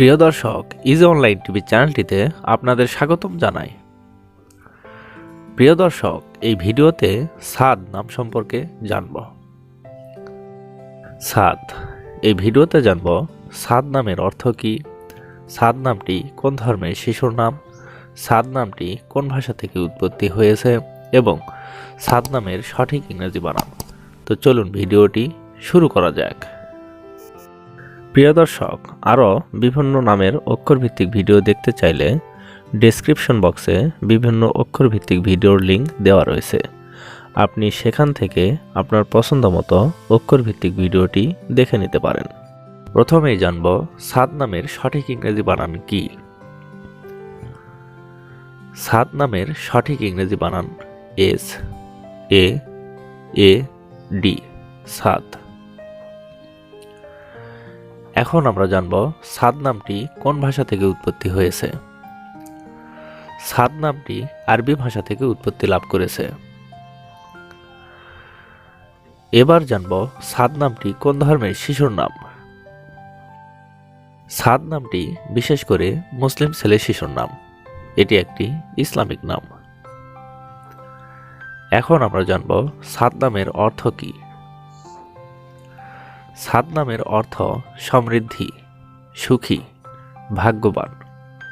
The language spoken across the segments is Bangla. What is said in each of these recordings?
প্রিয় দর্শক ইজি অনলাইন টিভি চ্যানেলটিতে আপনাদের স্বাগতম জানাই। প্রিয় দর্শক, এই ভিডিওতে সাদ নাম সম্পর্কে জানব। সাদ, এই ভিডিওতে জানব সাদ নামের অর্থ কী, সাদ নামটি কোন ধর্মের শিশুর নাম, সাদ নামটি কোন ভাষা থেকে উৎপত্তি হয়েছে এবং সাদ নামের সঠিক ইংরেজি বানান। তো চলুন ভিডিওটি শুরু করা যাক। প্রিয় দর্শক, আরও বিভিন্ন নামের অক্ষরভিত্তিক ভিডিও দেখতে চাইলে ডেসক্রিপশন বক্সে বিভিন্ন অক্ষরভিত্তিক ভিডিওর লিংক দেওয়া রয়েছে। আপনি সেখান থেকে আপনার পছন্দ মতো অক্ষরভিত্তিক ভিডিওটি দেখে নিতে পারেন। প্রথমেই জানব সাদ নামের সঠিক ইংরেজি বানান কি। সাদ নামের সঠিক ইংরেজি বানান এস, এ এ, ডি সাদ এখন আমরা জানব সাদ নামটি কোন ভাষা থেকে উৎপত্তি হয়েছে। সাদ নামটি আরবি ভাষা থেকে উৎপত্তি লাভ করেছে। এবার জানব সাদ নামটি কোন ধর্মের শিশুর নাম। সাদ নামটি বিশেষ করে মুসলিম ছেলে শিশুর নাম। এটি একটি ইসলামিক নাম। এখন আমরা জানব সাদ নামের অর্থ কী। সাদ নামের অর্থ সমৃদ্ধি, সুখী, ভাগ্যবান,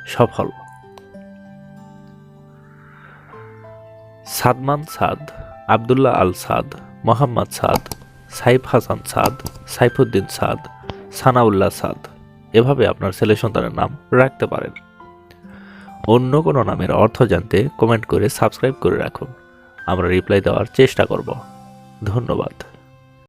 সফল। সাদমান সাদ, আবদুল্লাহ আল সাদ, মোহাম্মদ সাদ, সাইফ হাসান সাদ, সাইফুদ্দিন সাদ, সানাউল্লাহ সাদ। এভাবে আপনার ছেলে সন্তানের নাম রাখতে পারেন। অন্য কোনো নামের অর্থ জানতে কমেন্ট করে সাবস্ক্রাইব করে রাখুন। আমরা রিপ্লাই দেওয়ার চেষ্টা করব। ধন্যবাদ।